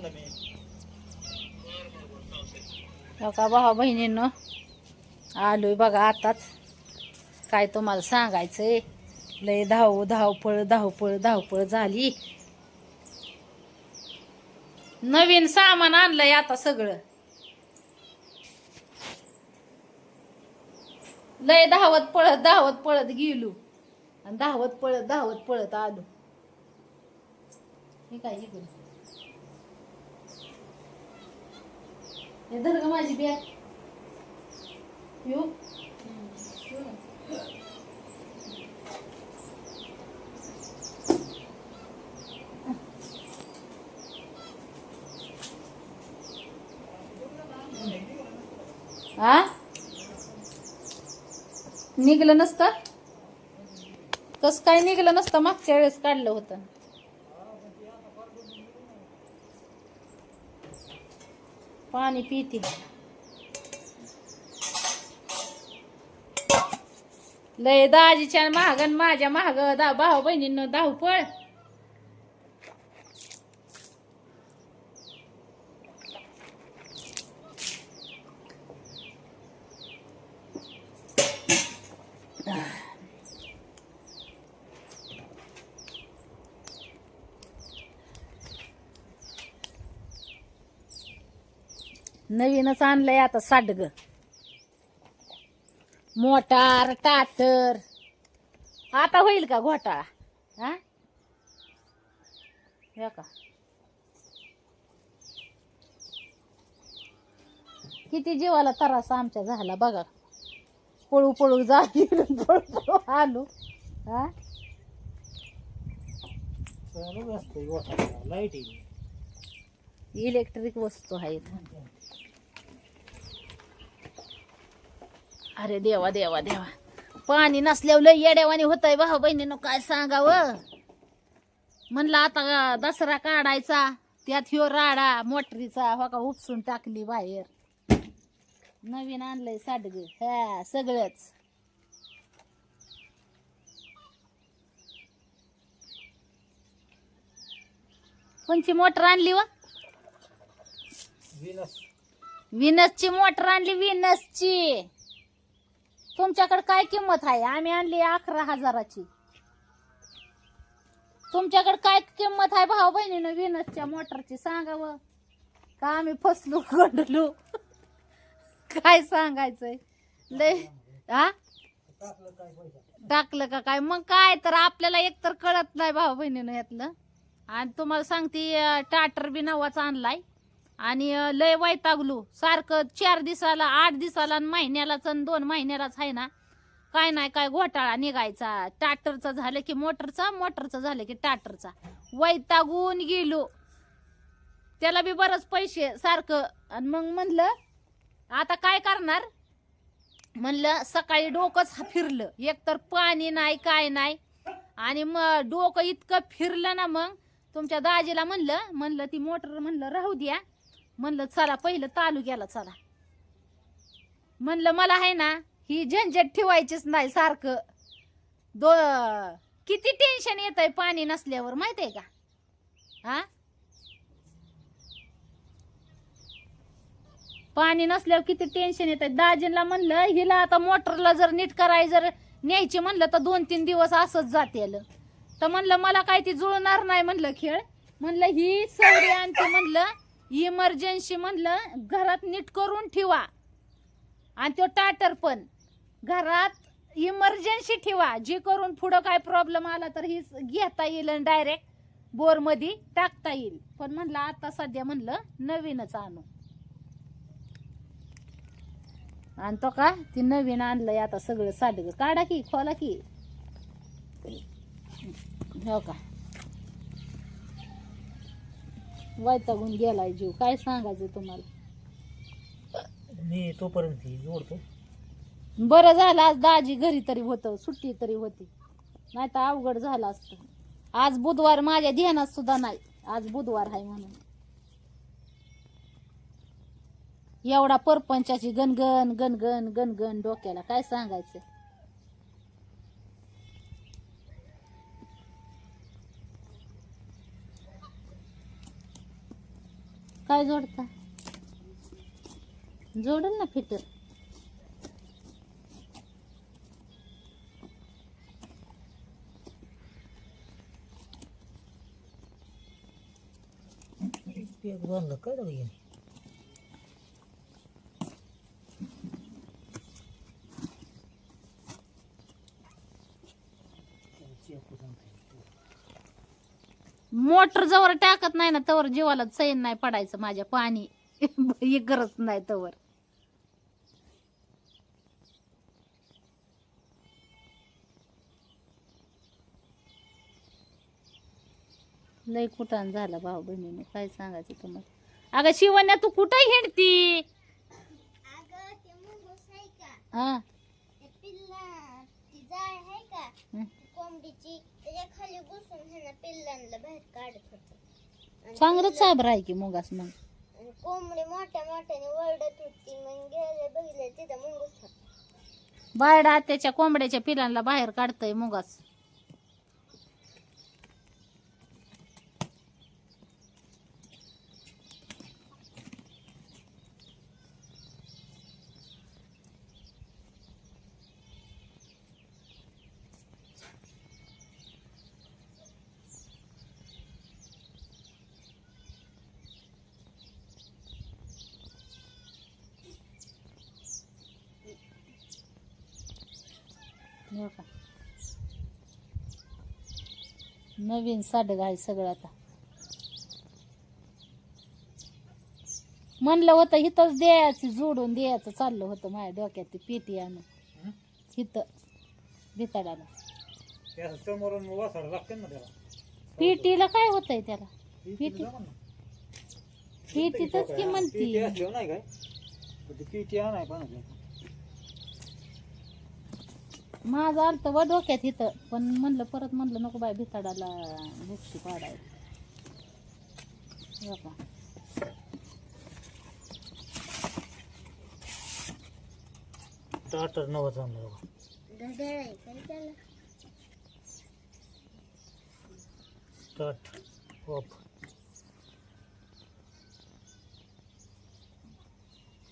म्हणलं मी. का भावा आलोय बघा आताच. काय तुम्हाला सांगायचंय? लय धाव धावपळ धावपळ धावपळ झाली. नवीन सामान आणलंय आता सगळं. लय धावत पळत धावत पळत गेलो. आणि धावत पळत धावत पळत आलो. हे काय इकडे? हे धर ग माझी बॅग येऊ? आ निघलं नसतं? कस काय निघलं नसतं? मागच्या वेळेस काढलं होतं. पाणी पिते लय दाजीच्या महाग आणि माझ्या महाग दा भाऊ बहिणींनो धावपळ नवीनच आणलंय आता साडग मोटार टाटर आता होईल का घोटाळा? हा? का किती जीवाला त्रास आमच्या झाला बघा. पळू पळू जा पळू पळू आलो. हा? इलेक्ट्रिक वस्तू आहेत. अरे देवा देवा देवा. पाणी नसल्यावर लय येड्यावानी होत आहे भाऊ बहिणीनं काय सांगावं? म्हणलं आता दसरा काढायचा त्यात ह्यो राडा मोटरीचा हो का उपसून टाकली बाहेर. नवीन आणलंय साडग हा सगळंच. कोणची मोटर आणली व? विनस. विनसची मोटर आणली विनसची. तुमच्याकडे काय किंमत आहे? आम्ही आणली अकरा हजाराची. तुमच्याकडे काय किंमत आहे भाऊ बहिणीनं? विनसच्या मोटरची सांगावं. का आम्ही फसलो गंडलो? काय सांगायचंय? लय हा? टाकलं टाकलं का काय? मग काय तर आपल्याला एक तर कळत नाही भाऊ बहिणीनं यातलं. आणि तुम्हाला सांगते टाटर बी नवाच आणलाय. आणि लय वैतागलो. सारखं चार दिवसाला आठ दिवसाला आणि महिन्यालाच आणि दोन महिन्यालाच आहे ना काय नाही काय घोटाळा निघायचा. टाटरचा झालं की मोटरचा मोटरचा झालं की टाटरचा वैतागून गेलो. त्याला बी बरंच पैसे सारखं. आणि मग म्हणलं आता काय करणार? म्हणलं सकाळी डोकंच फिरलं. एकतर पाणी नाही काय नाही. आणि मग डोकं इतकं फिरलं ना मग तुमच्या दाजीला म्हणलं म्हणलं ती मोटर म्हणलं राहू द्या. म्हणलं चला पहिलं तालुक्याला चला. म्हणलं मला आहे ना ही झंझट ठेवायचीच नाही सारखं. दो किती टेन्शन येत आहे पाणी नसल्यावर माहीत आहे का? हा? पाणी नसल्यावर किती टेन्शन येत आहे दाजींला म्हणलं हिला आता मोटरला जर नीट कराय जर न्यायची म्हणलं तर दोन तीन दिवस असंच जातेल. तर म्हणलं मला काय ती जुळणार नाही म्हणलं खेळ. म्हणलं ही सवरी आणते म्हणलं इमर्जन्सी म्हणलं घरात नीट करून ठेवा. आणि तो टाटर पण. घरात इमर्जन्सी ठेवा. जे करून पुढं काय प्रॉब्लेम आला तर ही घेता येईल आणि डायरेक्ट बोरमध्ये टाकता येईल. पण म्हणलं आता सध्या म्हणलं नवीनच आणू. आणतो का? ती नवीन आणलंय आता सगळं साडग काढा की खोला की. हो का? वैतागून गेलाय जीव. काय सांगायचं तुम्हाला? मी तोपर्यंत जोडतो. बरं झालं आज दाजी घरी तरी होतं सुट्टी तरी होती. नाही तर अवघड झालं असतं. आज बुधवार माझ्या ध्यानात सुद्धा नाही. आज बुधवार आहे म्हणून. एवढा परपंचाची गणगण गणगण गणगण डोक्याला. काय सांगायचं? काय जोडता? जोडल ना फिट. पेक बांधलं काय झालं याने मोटर जवळ टाकत नाही ना तवर जीवाला चैन नाही पडायचं माझ्या पाणी. हे गरज नाही तवर. लय कुटाण झाला भाऊ बहिणीने काय सांगायचं तुम्हाला? अगं शिवण्या तू कुठे हिंडती? हा. हं. त्याच्याखाली घुसून पिल्लांना बाहेर काढत होत. चांगलंच साबर आहे की मुगास मग? आणि कोंबडी मोठ्या मोठ्याने वरडत होती मग गेले बघितलं तिथं मुंगूस होता. बायडा त्याच्या कोंबड्याच्या पिलांना बाहेर काढतय मुगास. हो का नवीन साडग आहे सगळं आता. म्हणलं होतं हिथंच द्यायचं जोडून द्यायचं चाललं होतं माझ्या डोक्यात ते पेटी आणून. हं? हिथं भिताडाला त्या समोरून वासाड लागते ना त्याला. पेटीला काय होतंय त्याला? पेटी. पेटीतच की म्हणती. असल्यावर नाही काय? पण ती पेटी आणाय पण माझं आलं तर व डोक्यात इथं. पण म्हणलं परत म्हणलं नको बाय भिताडाला बुक्षी पाडाय का टाटर नवं आणलं बघा. धडळ आहे काय त्याला स्टार्ट ऑफ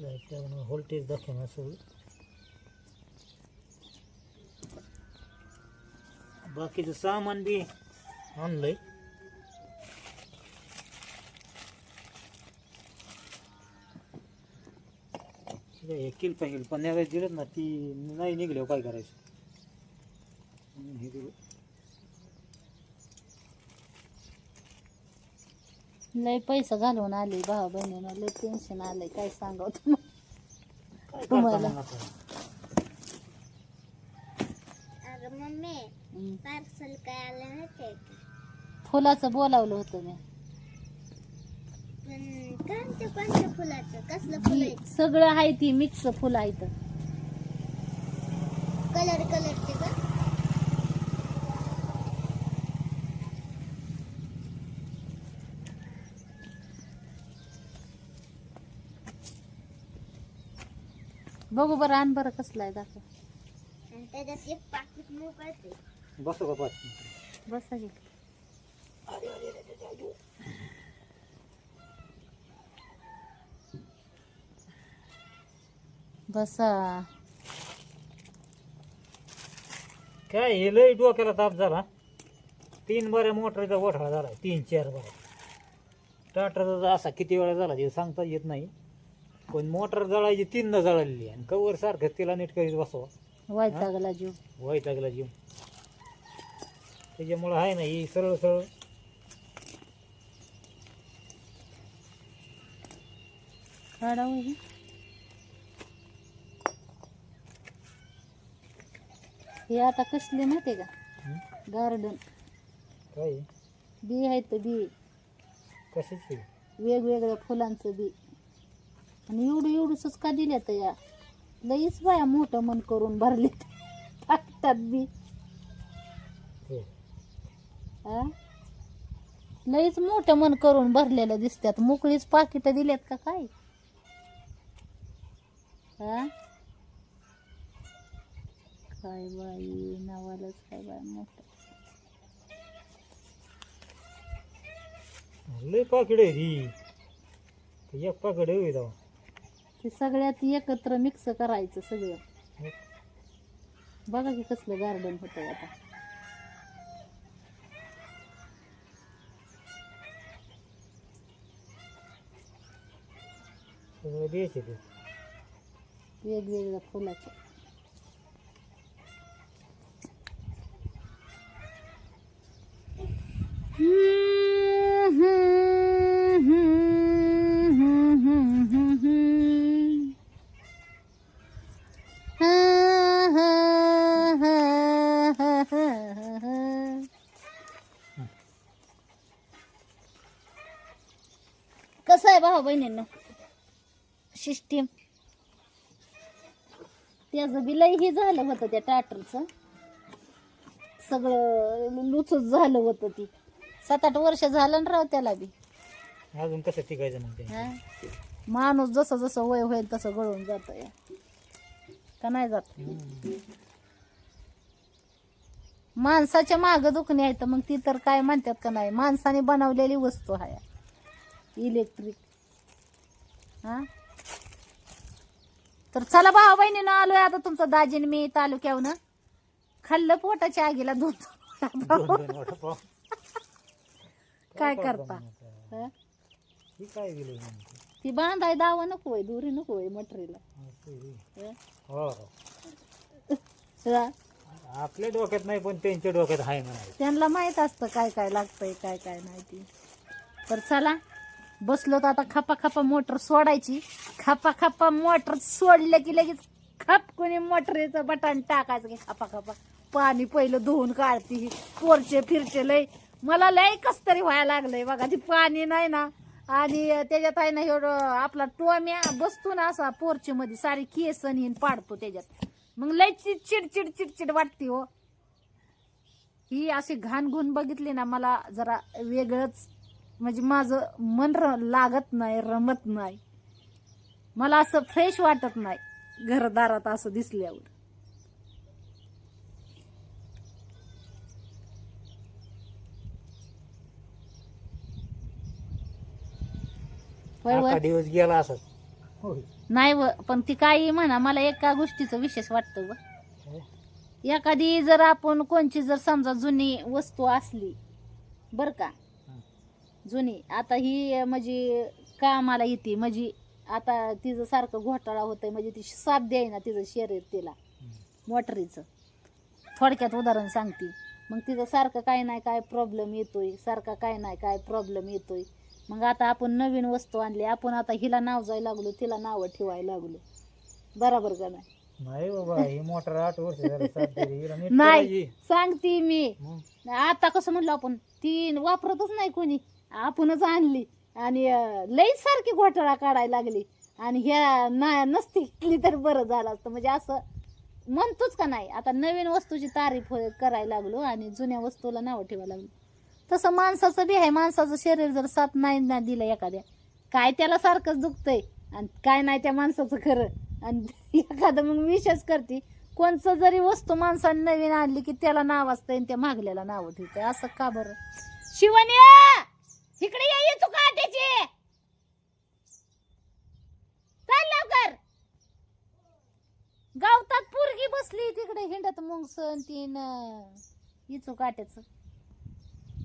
व्होल्टेज दाखवणार सगळं. बाकीचं सामान बी आणलंय. किल पाहिजे पण यावेळेस दिलं ना ती नाही निघल्यावर काय करायचं. हे दिलं. लय पैसा घालून आले भाऊ बहिणीनं लय टेन्शन आलंय काय सांगावं तुम्हाला काय तुम्हाला. करता मग आता? अगं मम्मी हम्म. पार्सल काय आलं का फुलाचं बोलावलं होतं मी. पण कोणत्या कोणत्या फुलाचं? कसलं फुल आहे सगळं आहे ती मिक्स फुलं आहेत. कलर कलरचे का? बघू बरं आण बरं कसलं आहे दाखव. आणि त्याच्यात एक पाकिट मोकळते बसू का पाच? बसा की. बसा. काय हे लय डोक्याला ताप झाला तीन बऱ्या मोटरचा वठळा झाला तीन चार बऱ्या. टाटरचा असा किती वेळा झाला ते सांगता येत नाही. पण मोटर जळायची तीनदा जळालेली आणि कवर सारखं तिला नीट करीत बसवा. वैतागला जीव. वैतागला जीव. त्याच्यामुळं आहे ना ही सरळ सरळ. हो? आता कसले माहितीये का? हं? गार्डन काय? बी आहेत बी. कशाची? वेगवेगळ्या फुलांचं बी. आणि एवढं एवढंच का दिल्यात या? लईच बाया मोठं मन करून भरले टाकतात बी. हा? लईच मोठं मन करून भरलेलं दिसतात मोकळीच पाकिट दिल्यात का काय? हा? काय बाई नावालाच काय बाय मोठं. पाकिड आहे ही. एक जाऊ ते सगळ्यात एकत्र मिक्स करायचं सगळं. बघा की कसलं गार्डन होतं आता. सगळं द्यायचे ते वेगवेगळ्या फुलाचे कसं आहे भाऊ बहिणींनो सिस्टीम त्याचं बी हे झालं होतं त्या टाटरचं सगळं लुचूच झालं होतं ती. सात आठ वर्ष झालं ना राव त्याला बी. अजून कसं टिकायचं मग ते? हा? माणूस जसं जसं वय होईल तसं गळून जात का नाही जात. माणसाच्या माग दुखणे आहेत मग ती तर काय म्हणतात का नाही? माणसाने बनवलेली वस्तू आहे. इलेक्ट्रिक. हा? तर चला भाऊ बहिणीनं आलोय आता तुमचं दाजीन मी तालुक्यावनं खाल्लं पोटाच्या आगीला दोन. काय करता? हा? ही काय गेली ती बांधाय दावा नको होय दुरी नको होय मटरीला आहे. हा? हो? आपल्या डोक्यात नाही पण त्यांच्या डोक्यात आहे त्यांना माहीत असतं काय काय लागतंय काय काय नाही ती तर चला बसलो तर आता खपा खपा मोटर सोडायची. खपा खपा मोटर सोडलं की लगेच खप कोणी मोटरीचं बटन टाकायचं की खपा खपा. पाणी पहिलं धुवून काढती पोरचे फिरचे लय. मला लय कस तरी व्हायला लागलंय बघा ती पाणी नाही ना. आणि त्याच्यात आहे ना एवढं आपला टोम्या बसतो ना असा पोरचे मध्ये सारी केसन आणि पाडतो त्याच्यात. मग लय चिड चिडचिड वाटते हो. ही अशी घाण बघितली ना मला जरा वेगळंच म्हणजे माझं मन र लागत नाही रमत नाही. मला असं फ्रेश वाटत नाही घरदारात असं दिसल्यावर. होय. दिवस गेला असच. होय. नाही व पण ती काही म्हणा मला एका गोष्टीचं विशेष वाटतं व. हो. एखादी जर आपण कोणची जर समजा जुनी वस्तू असली बर का जुनी. आता ही म्हणजे कामाला येते. म्हणजे आता तिचं सारखं घोटाळा होतंय. म्हणजे ती साथ द्याय तिचं शरीर तिला. मोटरीचं. थोडक्यात उदाहरण सांगते. मग तिचं सारखं काय नाही काय प्रॉब्लेम येतोय. सारखा काय नाही काय प्रॉब्लेम येतोय. मग आता आपण नवीन वस्तू आणली. आपण आता हिला नाव जायला लागलो तिला नावं ठेवायला लागलो. बरोबर का नाही? नाही बाबा ही मोटर आठ वर्ष झाली सात तरी हिला नीट नाही. सांगते मी. मग? आता कसं म्हणलं आपण ती वापरतच नाही कोणी. आपणच आणली. आणि लई सारखी घोटाळा काढायला लागली. आणि ह्या ना नसती तर बरं झालं असतं. म्हणजे असं म्हणतोच का नाही. आता नवीन वस्तूची तारीफ करायला लागलो आणि जुन्या वस्तूला नावं ठेवायला लागलो. तसं माणसाचं बी आहे. माणसाचं शरीर जर साथ नाही ना दिलं एखाद्या काय त्याला सारखंच दुखतंय? आणि काय नाही त्या माणसाचं खरं? आणि एखादं मग विशेष करते कोणचं जरी वस्तू माणसाने नवीन आणली की त्याला नाव असतं आणि त्या मागल्याला नाव ठेवतं असं का बरं? शिवण्या! इकडे ये ये तू का त्याची लवकर. गावतात पोरगी बसली तिकडे हिंडत मग सण तीन. इचू काट्याच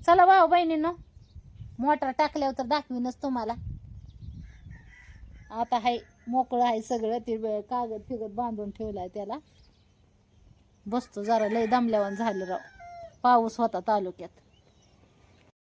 चला भाऊ बहिणीनं मोटर टाकल्यावर तर दाखवीनच तुम्हाला. आता हाय मोकळं आहे सगळं ते कागद फिगद बांधून ठेवलाय त्याला. बसतो जरा लय दमल्यावर झालं राव. पाऊस होता तालुक्यात.